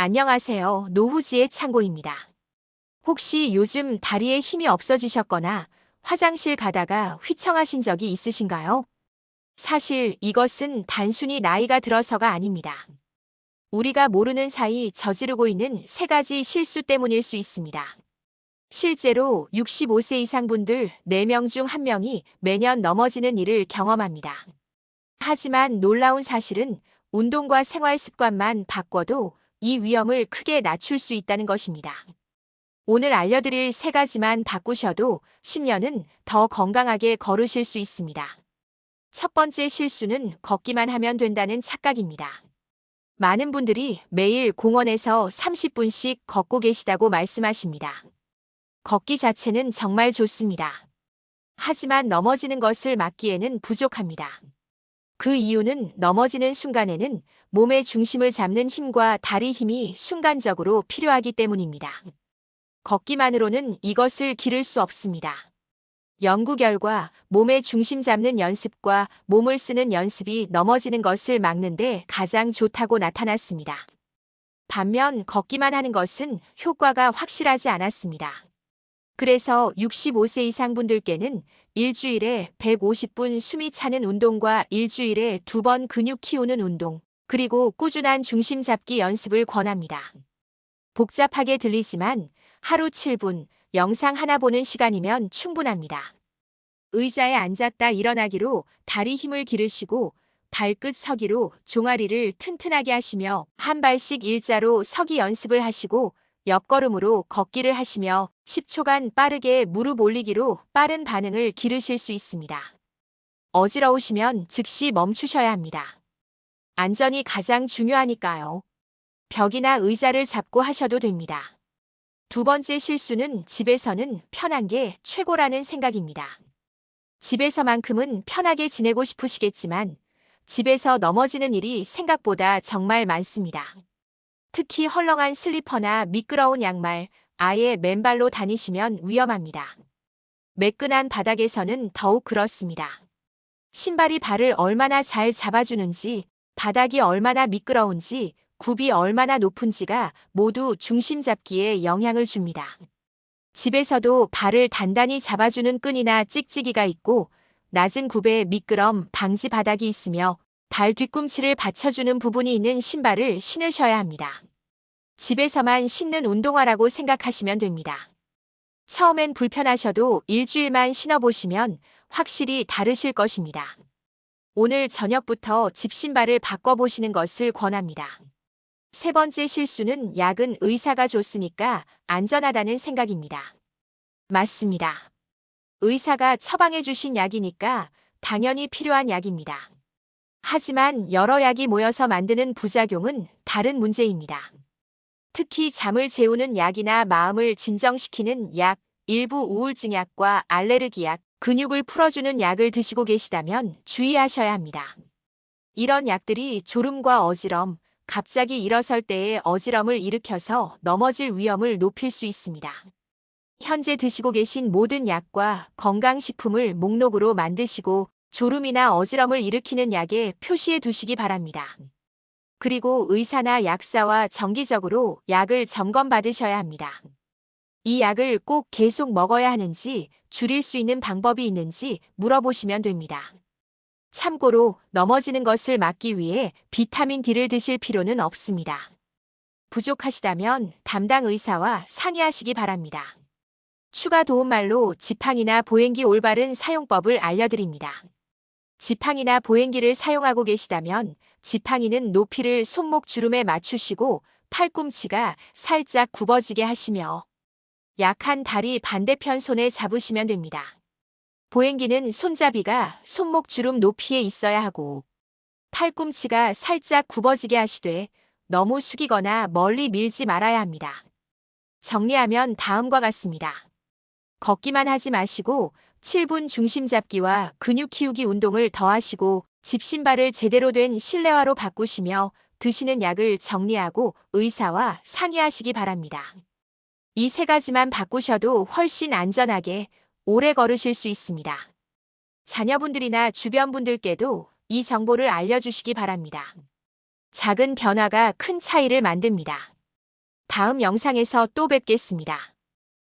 안녕하세요. 노후지의 창고입니다. 혹시 요즘 다리에 힘이 없어지셨거나 화장실 가다가 휘청하신 적이 있으신가요? 사실 이것은 단순히 나이가 들어서가 아닙니다. 우리가 모르는 사이 저지르고 있는 세 가지 실수 때문일 수 있습니다. 실제로 65세 이상 분들 4명 중 1명이 매년 넘어지는 일을 경험합니다. 하지만 놀라운 사실은 운동과 생활 습관만 바꿔도 이 위험을 크게 낮출 수 있다는 것입니다. 오늘 알려드릴 세 가지만 바꾸셔도 10년은 더 건강하게 걸으실 수 있습니다. 첫 번째 실수는 걷기만 하면 된다는 착각입니다. 많은 분들이 매일 공원에서 30분씩 걷고 계시다고 말씀하십니다. 걷기 자체는 정말 좋습니다. 하지만 넘어지는 것을 막기에는 부족합니다. 그 이유는 넘어지는 순간에는 몸의 중심을 잡는 힘과 다리 힘이 순간적으로 필요하기 때문입니다. 걷기만으로는 이것을 기를 수 없습니다. 연구 결과 몸의 중심 잡는 연습과 몸을 쓰는 연습이 넘어지는 것을 막는데 가장 좋다고 나타났습니다. 반면 걷기만 하는 것은 효과가 확실하지 않았습니다. 그래서 65세 이상 분들께는 일주일에 150분 숨이 차는 운동과 일주일에 두 번 근육 키우는 운동, 그리고 꾸준한 중심 잡기 연습을 권합니다. 복잡하게 들리지만 하루 7분 영상 하나 보는 시간이면 충분합니다. 의자에 앉았다 일어나기로 다리 힘을 기르시고 발끝 서기로 종아리를 튼튼하게 하시며 한 발씩 일자로 서기 연습을 하시고 옆걸음으로 걷기를 하시며 10초간 빠르게 무릎 올리기로 빠른 반응을 기르실 수 있습니다. 어지러우시면 즉시 멈추셔야 합니다. 안전이 가장 중요하니까요. 벽이나 의자를 잡고 하셔도 됩니다. 두 번째 실수는 집에서는 편한 게 최고라는 생각입니다. 집에서만큼은 편하게 지내고 싶으시겠지만 집에서 넘어지는 일이 생각보다 정말 많습니다. 특히 헐렁한 슬리퍼나 미끄러운 양말, 아예 맨발로 다니시면 위험합니다. 매끈한 바닥에서는 더욱 그렇습니다. 신발이 발을 얼마나 잘 잡아주는지, 바닥이 얼마나 미끄러운지, 굽이 얼마나 높은지가 모두 중심 잡기에 영향을 줍니다. 집에서도 발을 단단히 잡아주는 끈이나 찍찍이가 있고 낮은 굽에 미끄럼 방지 바닥이 있으며 발 뒤꿈치를 받쳐주는 부분이 있는 신발을 신으셔야 합니다. 집에서만 신는 운동화라고 생각하시면 됩니다. 처음엔 불편하셔도 일주일만 신어보시면 확실히 다르실 것입니다. 오늘 저녁부터 집 신발을 바꿔보시는 것을 권합니다. 세 번째 실수는 약은 의사가 줬으니까 안전하다는 생각입니다. 맞습니다. 의사가 처방해 주신 약이니까 당연히 필요한 약입니다. 하지만 여러 약이 모여서 만드는 부작용은 다른 문제입니다. 특히 잠을 재우는 약이나 마음을 진정시키는 약, 일부 우울증 약과 알레르기 약, 근육을 풀어주는 약을 드시고 계시다면 주의하셔야 합니다. 이런 약들이 졸음과 어지럼, 갑자기 일어설 때의 어지럼을 일으켜서 넘어질 위험을 높일 수 있습니다. 현재 드시고 계신 모든 약과 건강식품을 목록으로 만드시고 졸음이나 어지럼을 일으키는 약에 표시해 두시기 바랍니다. 그리고 의사나 약사와 정기적으로 약을 점검받으셔야 합니다. 이 약을 꼭 계속 먹어야 하는지 줄일 수 있는 방법이 있는지 물어보시면 됩니다. 참고로 넘어지는 것을 막기 위해 비타민 D를 드실 필요는 없습니다. 부족하시다면 담당 의사와 상의하시기 바랍니다. 추가 도움말로 지팡이나 보행기 올바른 사용법을 알려드립니다. 지팡이나 보행기를 사용하고 계시다면 지팡이는 높이를 손목 주름에 맞추시고 팔꿈치가 살짝 굽어지게 하시며 약한 다리 반대편 손에 잡으시면 됩니다. 보행기는 손잡이가 손목 주름 높이에 있어야 하고 팔꿈치가 살짝 굽어지게 하시되 너무 숙이거나 멀리 밀지 말아야 합니다. 정리하면 다음과 같습니다. 걷기만 하지 마시고 7분 중심 잡기와 근육 키우기 운동을 더하시고 집 신발을 제대로 된 실내화로 바꾸시며 드시는 약을 정리하고 의사와 상의하시기 바랍니다. 이 세 가지만 바꾸셔도 훨씬 안전하게 오래 걸으실 수 있습니다. 자녀분들이나 주변 분들께도 이 정보를 알려주시기 바랍니다. 작은 변화가 큰 차이를 만듭니다. 다음 영상에서 또 뵙겠습니다.